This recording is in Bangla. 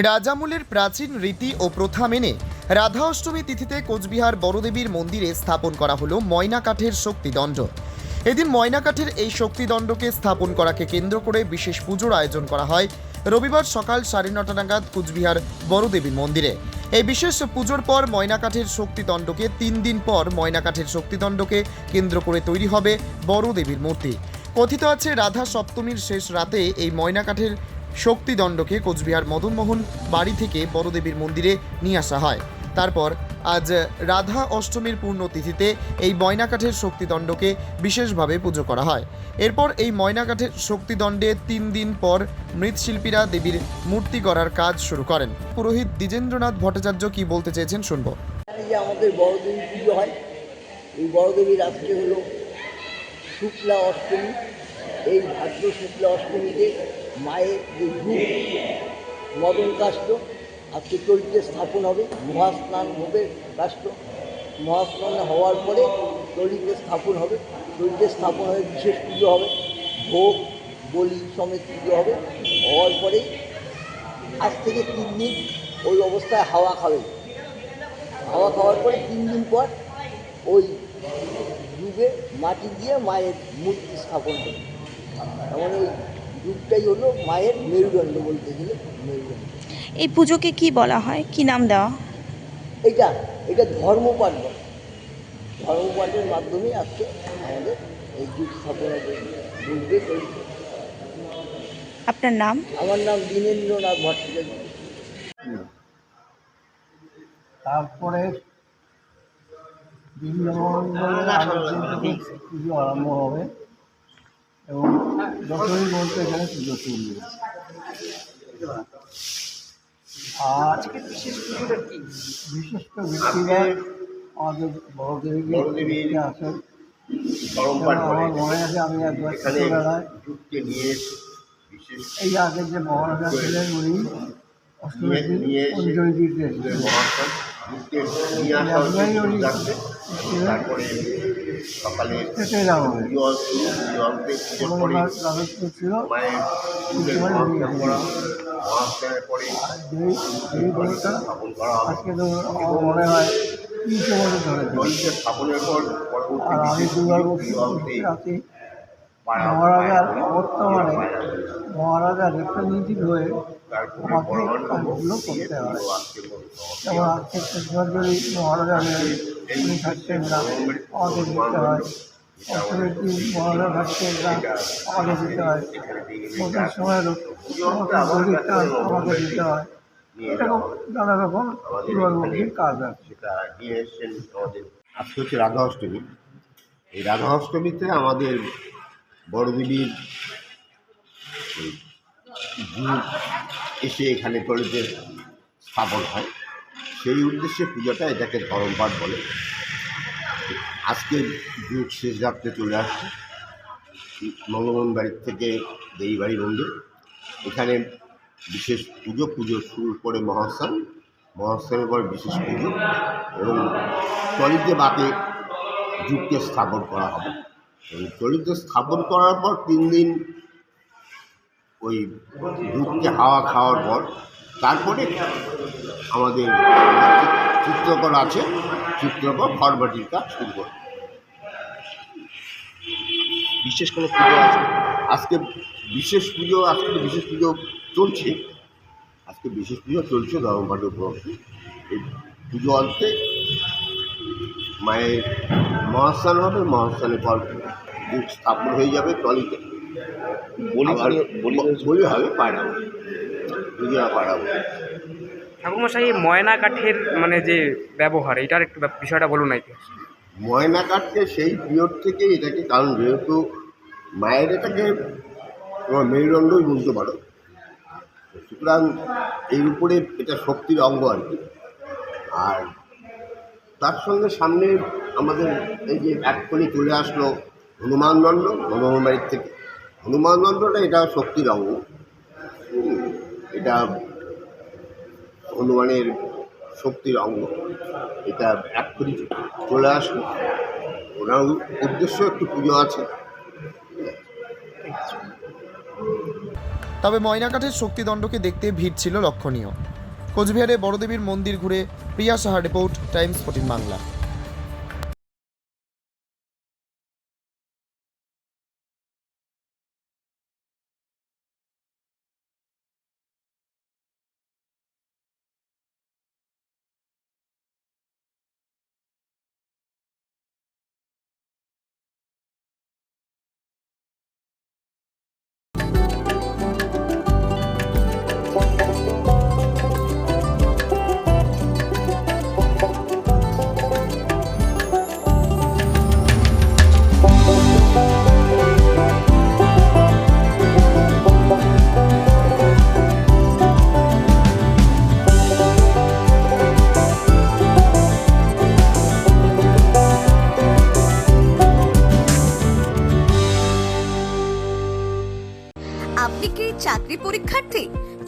রাজামূলের প্রাচীন রীতি ও প্রথা মেনে রাধা অষ্টমী তিথিতে কোচবিহার বড়দেবীর মন্দিরে স্থাপন করা হলো ময়না কাঠের শক্তিদণ্ড। এদিন ময়না কাঠের এই শক্তিদণ্ডকে স্থাপন করাকে কেন্দ্র করে বিশেষ পুজোর আয়োজন করা হয় রবিবার সকাল সাড়ে নটা নাগাদ কুচবিহার বড়দেবীর মন্দিরে। এই বিশেষ পুজোর পর ময়না কাঠের শক্তিদণ্ডকে তিন দিন পর ময়না কাঠের শক্তিদণ্ডকে কেন্দ্র করে তৈরি হবে বড়দেবীর মূর্তি। কথিত আছে রাধা সপ্তমীর শেষ রাতে এই ময়না কাঠের শক্তিদণ্ডকে কোচবিহার মদনমোহন বাড়ি থেকে বড়দেবীর মন্দিরে নিয়ে আসা হয়। তারপর আজ রাধা অষ্টমীর পূর্ণতিথিতে এই ময়নাকাঠের শক্তিদণ্ডকে বিশেষভাবে পুজো করা হয়। এরপর এই ময়নাকাঠের শক্তিদণ্ডে তিন দিন পর মৃৎশিল্পীরা দেবীর মূর্তি গড়ার কাজ শুরু করেন। পুরোহিত দ্বিজেন্দ্রনাথ ভট্টাচার্য কি বলতে চেয়েছেন শুনব। আমাদের বড়দেবী পুজো হয়, এই বড়দেবীর আজকে হলো শুক্লা অষ্টমী। এই ভাদ্র শুক্লা অষ্টমীতে মায়ের যে রূপ, মদন কাষ্ট আজকে চরিত্রে স্থাপন হবে, মহাস্নান হবে কাষ্ট মহাস্নান হওয়ার পরে চরিত্রে স্থাপন হবে, চরিত্রে স্থাপন হবে বিশেষ পুজো হবে, ভোগ, বলি সমেত পুজো হবে, হওয়ার পরেই আজ থেকে তিন দিন ওই অবস্থায় হাওয়া খাবে। হাওয়া খাওয়ার পরে তিন দিন পর ওই যুগে মাটি দিয়ে মায়ের মূর্তি স্থাপন করে এমন ওই যুগটাই হলো মায়ের মেরুদণ্ড বলতে গেলে মেরুদণ্ড। এই পুজোকে কি বলা হয়? কি নাম দেওয়া? এটা এটা বলে। ধর্মপাঠের মাধ্যমে আজকে আমাদের এই যুগ স্থাপনা তৈরি আপনার নাম? আমার নাম দীনেন্দ্রনাথ ভট্টাচার্য। তারপরে থেকে পুজো আরম্ভ হবে। এবং যতই বলতে এখানে পুজো চলবে। আর বিশেষ তো ব্যক্তিরা আমাদের বড়দেবীকে দেখতে আসেন। আমার মনে আছে আমি একবার ছোটবেলায় নিয়ে। এই আগের যে মহারাজা ছিলেন উনি এসে অঞ্জলি দিতে এসেছিলেন। মহাত্মা তারপরে সকালে মায়ের করা মহাত্মার পরে স্থাপন করা মনে হয় স্থাপনের পর পরবর্তী মহারাজার বর্তমানে মহারাজা রিপ্রেজেন্টেটিভ হয়ে আমাকে কাজগুলো করতে হয়। যেমন আজকে মহারাজা থাকতেন না আমাদের দিতে হয়। আমাদের দিতে হয়। সময় দিতে হয় নানা রকম কাজ আছে। হচ্ছে রাধা অষ্টমী এই রাধা অষ্টমীতে আমাদের বড়দেবীর ওই এসে এখানে তলিতে স্থাপন হয়। সেই উদ্দেশ্যে পুজোটা এটাকে ধরমপাঠ বলে। আজকে যুগ শেষ রাত্রে চলে আসছে। মঙ্গলমন বাড়ির থেকে দেই বাড়ি মন্দির। এখানে বিশেষ পুজো পুজো শুরু করে মহাস্থান। মহাস্থানের পর বিশেষ পুজো এবং চলিতে বাতে যুগকে স্থাপন করা হবে। এই চলিতে স্থাপন করার পর তিন দিন ওই যুগকে হাওয়া খাওয়ার পর তারপরে আমাদের চিত্রকর আছে চিত্রকর ফরমাটির কাজ শুরু করে বিশেষ কোনো পুজো আছে? আজকে বিশেষ পুজো আজকে বিশেষ পুজো চলছে। আজকে বিশেষ পুজো চলছে ধর্মপাঠের উপলক্ষে। এই পুজো অন্তে মায়ের মহাস্থান হবে মহাস্থানের পর স্থাপন হয়ে যাবে টলিতে। বলি হবে পায়রা পুজো পায়রা ঠাকুরমশাই এই ময়না কাঠের মানে যে ব্যবহার এটার একটু বিষয়টা বলুন না ময়না কাঠকে সেই পিরিয়ড থেকে এটাকে কারণ যেহেতু মায়ের এটাকে তোমার মেরুদণ্ডই বলতে পারো সুতরাং এর উপরে এটা শক্তির অঙ্গ আর কি। আর তার সঙ্গে সামনে আমাদের এই যে এক্ষুনি চলে আসলো হনুমানদণ্ড দণ্ড বাড়ির থেকে। হনুমানদণ্ডটা এটা শক্তির অঙ্গ। এটা হনুমানের শক্তির অঙ্গ। এটা এক্ষুনি চলে আসলো ওনার উদ্দেশ্য একটু পুজো আছে। তবে ময়নাকাঠের শক্তিদণ্ডকে দেখতে ভিড় ছিল লক্ষণীয়। কোচবিহারে বড়দেবীর মন্দির ঘুরে Priya Saha report, Times fourteen Bangla.